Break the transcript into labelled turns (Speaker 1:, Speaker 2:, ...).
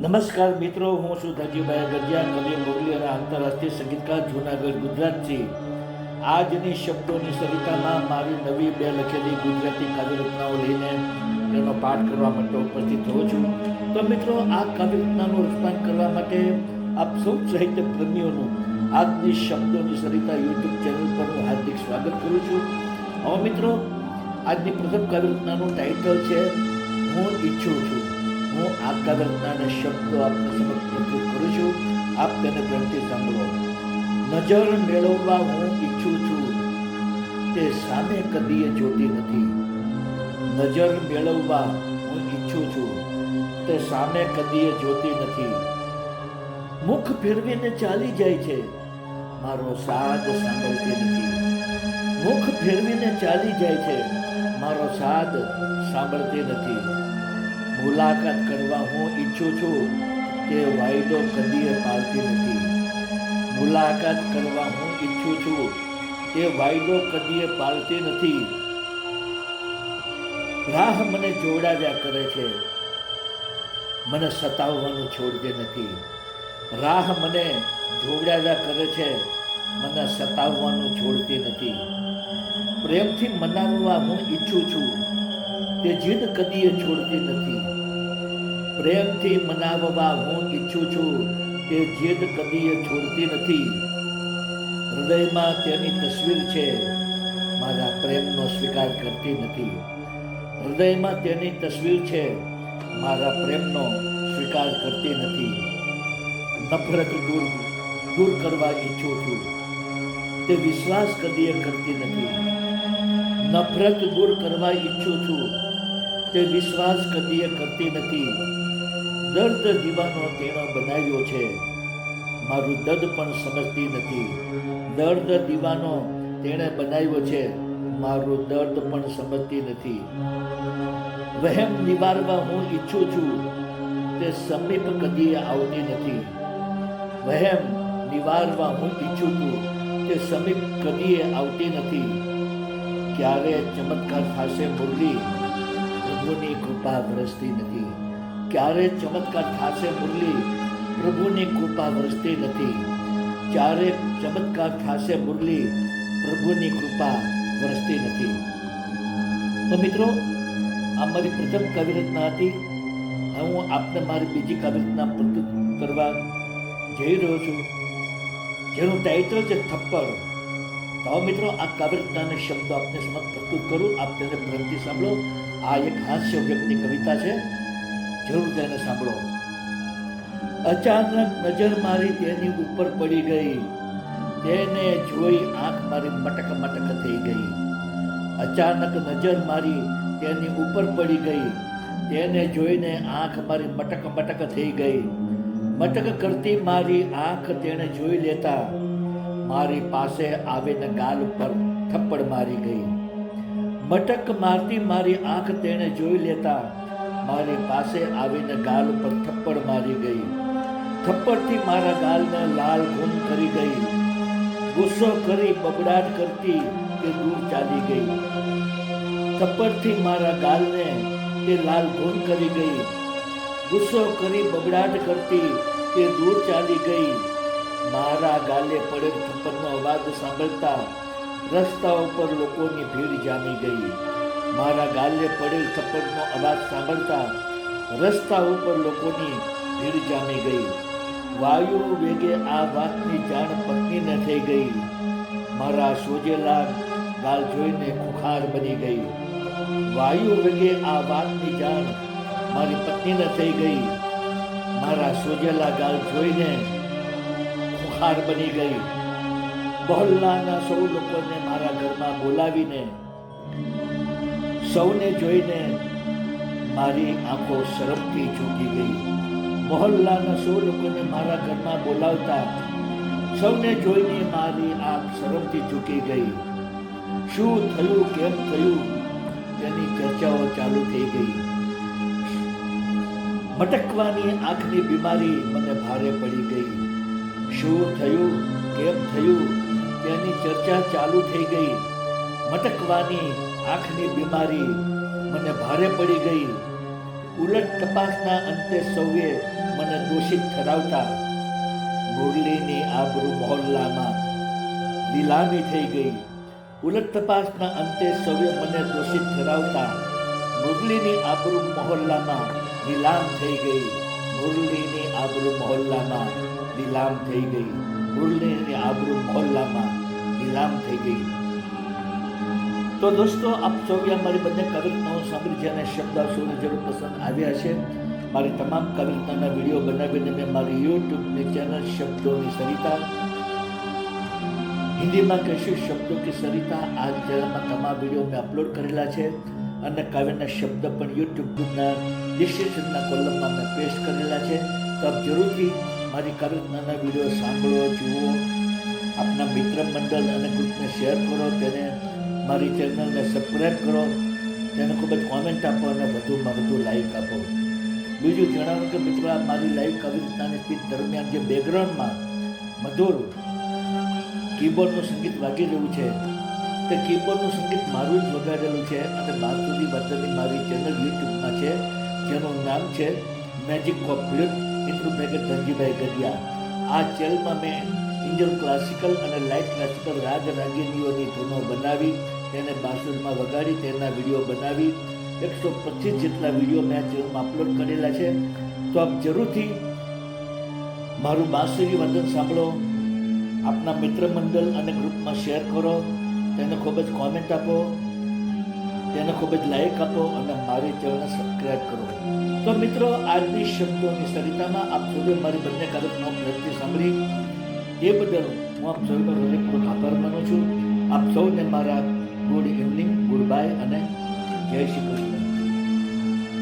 Speaker 1: નમસ્કાર મિત્રો, હું છું ધનજીભાઈ ગજિયા કવિ મુરલી અને આંતરરાષ્ટ્રીય સંગીતકાર, જૂનાગઢ ગુજરાતથી. આજની શબ્દોની સરિતામાં મારી નવી બે લખેલી ગુજરાતી કાવ્યરચનાઓ લઈને તેનો પાઠ કરવા માટે ઉપસ્થિત થયો છું. તો મિત્રો, આ કાવ્યરચનાનું રચના કરવા માટે આપ સૌ સાહિત્ય પ્રેમીઓનું આજની શબ્દોની સરિતા યુટ્યુબ ચેનલ પર હું હાર્દિક સ્વાગત કરું છું. હવે મિત્રો, આજની પ્રથમ કાવ્યરચનાનું ટાઇટલ છે, હું ઈચ્છું છું. હું આ કાવ્યરચનાના શબ્દો આપને સમક્ષ કરું છું. આપ તેને પ્રેમથી સાંભળો. નજર મેળવવા હું ઈચ્છું છું. તે સામે કદીએ જોતી નથી. નજર મેળવવા હું ઈચ્છું છું. તે સામે કદીએ જોતી નથી. મુખ ફેરવીને ચાલી જાય છે. મારો સાદ સાંભળતી નથી. મુખ ફેરવીને ચાલી જાય છે. મારો સાદ સાંભળતી નથી. મુલાકાત કરવા હું ઈચ્છું છું તે વાયદો કદીએ પાલતી નથી. મુલાકાત કરવા હું ઈચ્છું છું તે વાયદો કદીએ પાલતી નથી. રાહ મને જોડાવ્યા કરે છે. મને સતાવવાનું છોડતી નથી. રાહ મને જોડાવ્યા કરે છે. મને સતાવવાનું છોડતી નથી. પ્રેમથી મનાવવા હું ઈચ્છું છું તે જીદ કદીએ છોડતી નથી. પ્રેમથી મનાવવા હું ઈચ્છું છું તે જીદ કદીએ છોડતી નથી. હૃદયમાં તેની તસવીર છે, મારા પ્રેમનો સ્વીકાર કરતી નથી. હૃદયમાં તેની તસવીર છે, મારા પ્રેમનો સ્વીકાર કરતી નથી. નફરત દૂર દૂર કરવા ઈચ્છું છું. તે વિશ્વાસ કદીએ કરતી નથી. નફરત દૂર કરવા ઈચ્છું છું. તે વિશ્વાસ કદીએ કરતી નથી. દર્દ દીવાનો તેણો બનાવ્યો છે. મારું દર્દ પણ સમજતી નથી. દર્દ દીવાનો તેણે બનાવ્યો છે. મારું દર્દ પણ સમજતી નથી. વહેમ નિવારવા હું ઈચ્છું છું. તે સમીપ કદીએ આવતી નથી. વહેમ નિવારવા હું ઈચ્છું છું. તે સમીપ કદીએ આવતી નથી. ક્યારે ચમત્કાર થશે મુરલી? પ્રભુની કૃપા વરસતી નથી. ક્યારે ચમત્કાર થશે મુરલી? પ્રભુની કૃપા વરસતી નથી. ક્યારે ચમત્કાર થશે મુરલી? પ્રભુની કૃપા વરસતી નથી. તો મિત્રો, આ મારી પ્રથમ કાવ્યરચના હતી. હું આપને મારી બીજી કાવ્યરચના પ્રસ્તુત કરવા જઈ રહ્યો છું. જેનું ટાઇટલ છે થપ્પડ. તો મિત્રો, આ કાવ્યરચનાને શબ્દો આપને સમક્ષ પ્રસ્તુત કરું. આપ તેને પ્રેમથી સાંભળો. આ એક હાસ્ય વ્યક્તિ કવિતા છે. જરૂર તેને સાંભળો. અચાનક નજર મારી તેની ઉપર પડી ગઈ. તેને જોઈ આંખ મારી મટક મટક થઈ ગઈ. અચાનક નજર મારી તેની ઉપર પડી ગઈ. તેને જોઈને આંખ મારી મટક મટક થઈ ગઈ. મટક કરતી મારી આંખ તેણે જોઈ લેતા મારી પાસે આવીને ગાલ ઉપર થપ્પડ મારી ગઈ. મટક મારતી મારી આંખ તેણે જોઈ લેતા મારી પાસે આવીને ગાલ ઉપર થપ્પડ મારી ગઈ. થપ્પડથી મારા ગાલને લાલ ગુમ કરી ગઈ. ગુસ્સો કરી બબડાટ કરતી તે દૂર ચાલી ગઈ. થપ્પડથી મારા ગાલને તે લાલ ગુમ કરી ગઈ. ગુસ્સો કરી બબડાટ કરતી તે દૂર ચાલી ગઈ. મારા ગાલે પડેલ થપ્પડનો અવાજ સાંભળતા રસ્તા ઉપર લોકોની ભીડ જામી ગઈ. મારા ગાલે પડેલ થપ્પડનો અવાજ સાંભળતા રસ્તા ઉપર લોકોની ભીડ જામી ગઈ. વાયુ વેગે આ વાતની જાણ પત્નીને થઈ ગઈ. મારા સોજેલા ગાલ જોઈને ખુખાર બની ગઈ. વાયુ વેગે આ વાતની જાણ મારી પત્નીને થઈ ગઈ. મારા સોજેલા ગાલ જોઈને ખુખાર બની ગઈ. મહોલ્લાના સૌ લોકોને મારા ઘરમાં બોલાવીને સૌને જોઈને મારી આંખો શરમથી ચૂકી ગઈ. મોહલ્લાના સૌ લોકોને મારા ઘરમાં બોલાવતા સૌને જોઈને મારી આંખ શરમથી ચૂકી ગઈ. શું થયું, કેમ થયું, તેની ચર્ચાઓ ચાલુ થઈ ગઈ. મટકવાની આંખની બીમારી મને ભારે પડી ગઈ. શું થયું, કેમ થયું, તેની ચર્ચા ચાલુ થઈ ગઈ. મટકવાની આંખની બીમારી મને ભારે પડી ગઈ. ઉલટ તપાસના અંતે સૌએ મને દોષિત ઠરાવતા મુરલીની આબરૂ મહોલ્લામાં લીલામી થઈ ગઈ. ઉલટ તપાસના અંતે સૌએ મને દોષિત ઠરાવતા મુરલીની આબરૂ મહોલ્લામાં લીલામ થઈ ગઈ. મુરલીની આબરૂ મહોલ્લામાં લીલામ થઈ ગઈ. મુરલીની આબરૂ મહોલ્લામાં લીલામ થઈ ગઈ. તો દોસ્તો, આપ સૌએ મારી બંને કવિતાઓ સાંભળી છે અને શબ્દ સૌને જરૂર પસંદ આવ્યા છે. મારી તમામ કવિતાના વીડિયો બનાવીને મેં મારી યુટ્યુબની ચેનલ શબ્દોની સરિતા, હિન્દીમાં કહીશું શબ્દો કે સરિતા આ ચેનલમાં તમામ વીડિયો મેં અપલોડ કરેલા છે અને કાવ્યના શબ્દ પણ યુટ્યુબના ડિસ્ક્રિપ્શનના કોલમમાં મેં પેસ્ટ કરેલા છે. તો આપ જરૂરથી મારી કવિતાના વીડિયો સાંભળો, જુઓ. આપના મિત્ર મંડળ અને ગ્રુપને શેર કરો, તેને મારી ચેનલને સબસ્ક્રાઈબ કરો. તેને ખૂબ જ કોમેન્ટ આપો અને વધુમાં વધુ લાઈક આપો. બીજું જણાવો કે મિત્રો, આ મારી લાઈવ કવિતાની સ્પીચ દરમિયાન જે બેકગ્રાઉન્ડમાં મધુર કીબોર્ડનું સંગીત વાગી રહ્યું છે, તે કીબોર્ડનું સંગીત મારું જ વગાડેલું છે અને બાસુદી વર્તનની મારી ચેનલ યુટ્યુબમાં છે. જેનું નામ છે મેજિક કોમ્પ્યુટ ઇન્ટ્રુપેકેટ ધનજીભાઈ ગઢિયા. આ ચેનલમાં મેં ઇન્ડિયન ક્લાસિકલ અને લાઇટ ક્લાસિકલ રાગ રાગીનીઓની ધૂનો બનાવી, તેને બાંસુરીમાં વગાડી, તેના વીડિયો બનાવી. એકસો પચીસ જેટલા વીડિયો મેં ચેનલમાં અપલોડ કરેલા છે. તો આપ જરૂરથી મારું બાંસુરી વંદન સાંભળો, આપના મિત્ર મંડળ અને ગ્રુપમાં શેર કરો, તેને ખૂબ જ કોમેન્ટ આપો, તેને ખૂબ જ લાઈક આપો અને મારી ચેનલને સબસ્ક્રાઈબ કરો. તો મિત્રો, આજની શબ્દોની સરિતામાં આપ સૌએ મારી બંને કાર્યક્રમો પ્રયત્ન સાંભળી. એ બદલ હું આપ સૌનો હૃદયપૂર્વક આભાર માનું છું. આપ સૌને મારા ગુડ ઇવનિંગ, ગુડ બાય અને જય શ્રી કૃષ્ણ.